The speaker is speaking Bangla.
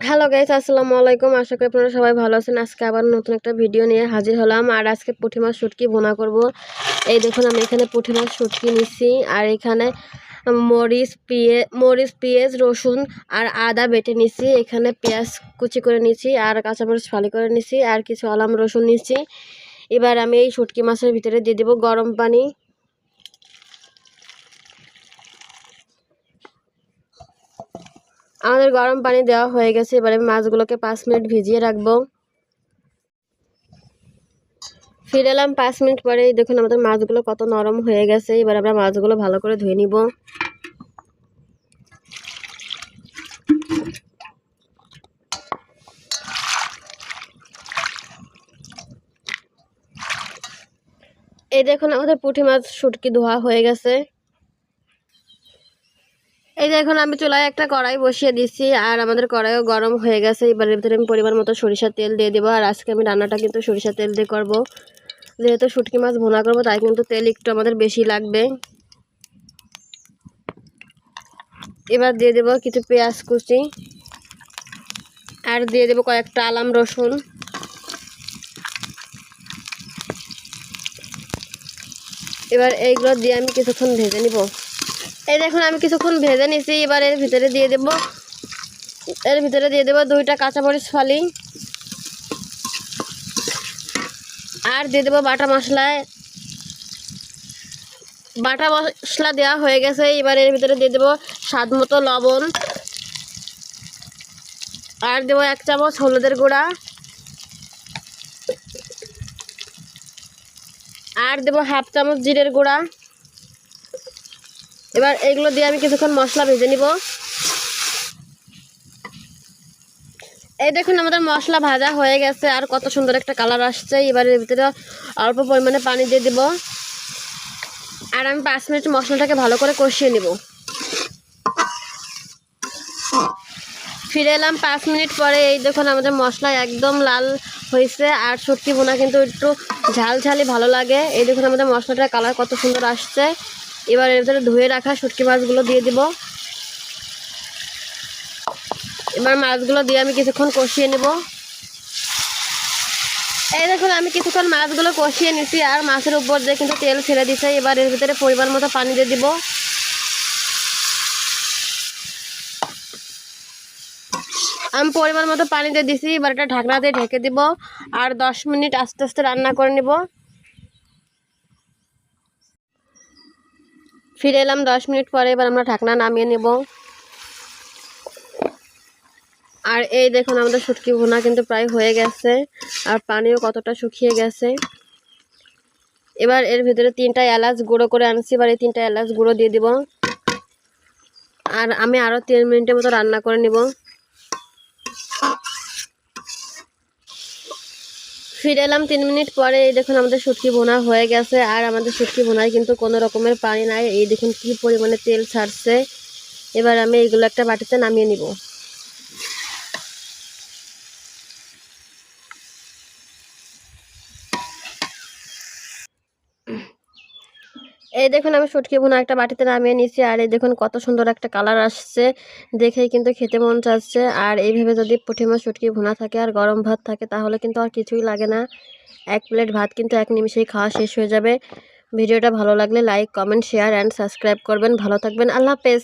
হ্যালো গাইস আসসালামু আলাইকুম আশা করি আপনারা সবাই ভালো আছেন। আজকে আবার নতুন একটা ভিডিও নিয়ে হাজির হলাম। আর আজকে পুঁটি মাছ শুটকি বোনা করব। এই দেখুন, আমি এখানে পুঁটি মাছ শুটকি নিচ্ছি। আর এখানে মরিচ, পিয়ে, মরিচ, পেঁয়াজ, রসুন আর আদা বেটে নিচ্ছি। এখানে পেঁয়াজ কুচি করে নিচ্ছি আর কাঁচামরিচ ফালি করে নিচ্ছি। আর কিছু আলাম রসুন নিচ্ছি। এবার আমি এই শুটকি মাছের ভিতরে দিয়ে দেবো গরম পানি। আমাদের গরম পানি দেওয়া হয়ে গেছে, এবারে মাছগুলোকে পাঁচ মিনিট ভিজিয়ে রাখব। ফিরে এলাম পাঁচ মিনিট পরে দেখুন আমাদের মাছগুলো কত নরম হয়ে গেছে, এবার আমরা মাছগুলো ভালো করে ধুয়ে নিব। এই দেখুন আমাদের পুঁটি মাছ শুটকি ধোয়া হয়ে গেছে। এই দেখুন আমি চুলায় একটা কড়াই বসিয়ে দিচ্ছি, আর আমাদের কড়াইও গরম হয়ে গেছে। এবারের ভিতরে আমি পরিমাণ মতো সরিষার তেল দিয়ে দেবো, আর আজকে আমি রান্নাটা কিন্তু সরিষার তেল দিয়ে করব। যেহেতু শুটকি মাছ ভোনা করব, তাই কিন্তু তেল একটু আমাদের বেশি লাগবে। এবার দিয়ে দেবো কিছু পেঁয়াজ কুচি, আর দিয়ে দেবো কয়েকটা আলাম রসুন। এবার এইগুলো দিয়ে আমি কিছুক্ষণ ভেজে নিব। এই দেখুন আমি কিছুক্ষণ ভেজে নিছি, এবার এর ভিতরে দিয়ে দেব। এর ভিতরে দিয়ে দেবো দুইটা কাঁচামরিচ ফালি। আর দিয়ে দেবো বাটা মশলায়। বাটা মশলা দেওয়া হয়ে গেছে, এবার এর ভিতরে দিয়ে দেবো স্বাদ মতো লবণ। আর দেবো এক চামচ হলুদের গুঁড়া। আর দেবো হাফ চামচ জিরের গুঁড়া। এবার এগুলো দিয়ে আমি কিছুক্ষণ মশলা ভেজে নিব। এই দেখুন আমাদের মশলা ভাজা হয়ে গেছে, আর কত সুন্দর একটা কালার আসছে। এবার এর ভিতরে অল্প পরিমাণে পানি দিয়ে দিব। আর আমি পাঁচ মিনিট মশলাটাকে ভালো করে কষিয়ে নিব। ফিরে এলাম পাঁচ মিনিট পরে। এই দেখুন আমাদের মশলা একদম লাল হয়েছে, আর শুটকি বোনা কিন্তু একটু ঝাল ঝালি ভালো লাগে। এই দেখুন আমাদের মশলাটার কালার কত সুন্দর আসছে। এবার এর ভিতরে ধুয়ে রাখা শুটকি মাছগুলো দিয়ে দিব। এবার মাছগুলো দিয়ে আমি কিছুক্ষণ কষিয়ে নেব। এই দেখুন, আমি কিছুক্ষণ মাছগুলো কষিয়ে নিছি আর মাছের উপর দিয়ে কিন্তু তেল ছেড়ে দিছে। এবার এর ভিতরে পরিমাণ মতো পানি দিয়ে দিব। আমি পরিমাণ মতো পানি দিয়ে দিছি। এবার এটা ঢাকনা দিয়ে ঢেকে দিব। আর দশ মিনিট আস্তে আস্তে রান্না করে নিব। ফিরে এলাম দশ মিনিট পরে, এবার আমরা ঢাকনা নামিয়ে নেব। আর এই দেখুন আমাদের শুটকি ভুনা কিন্তু প্রায় হয়ে গেছে, আর পানিও কতটা শুকিয়ে গেছে। এবার এর ভিতরে তিনটা এলাচ গুঁড়ো করে আনছি, এবার এই তিনটা এলাচ গুঁড়ো দিয়ে দিব। আর আমি আরও তিন মিনিটের মতো রান্না করে নেব। ফিরে এলাম তিন মিনিট পরে, এই দেখুন আমাদের শুটকি বোনা হয়ে গেছে, আর আমাদের শুটকি বোনায় কিন্তু কোনো রকমের পানি নাই। এই দেখুন কি পরিমাণে তেল ছাড়ছে। এবার আমি এইগুলো একটা বাটিতে নামিয়ে নিব। এই দেখুন আমি শুটকি ভুনা একটা বাটিতে নামিয়ে নিচ্ছি আর এই দেখুন কত সুন্দর একটা কালার আসছে। দেখেই কিন্তু খেতে মন চাচ্ছে। আর এইভাবে যদি পুঁটি মাছ, শুটকি ভুনা থাকে আর গরম ভাত থাকে, তাহলে কিন্তু আর কিছুই লাগে না। এক প্লেট ভাত কিন্তু এক নিমিষেই খাওয়া শেষ হয়ে যাবে। ভিডিওটা ভালো লাগলে like, comment, share, and subscribe করবেন। ভালো থাকবেন। আল্লাহ হাফেজ।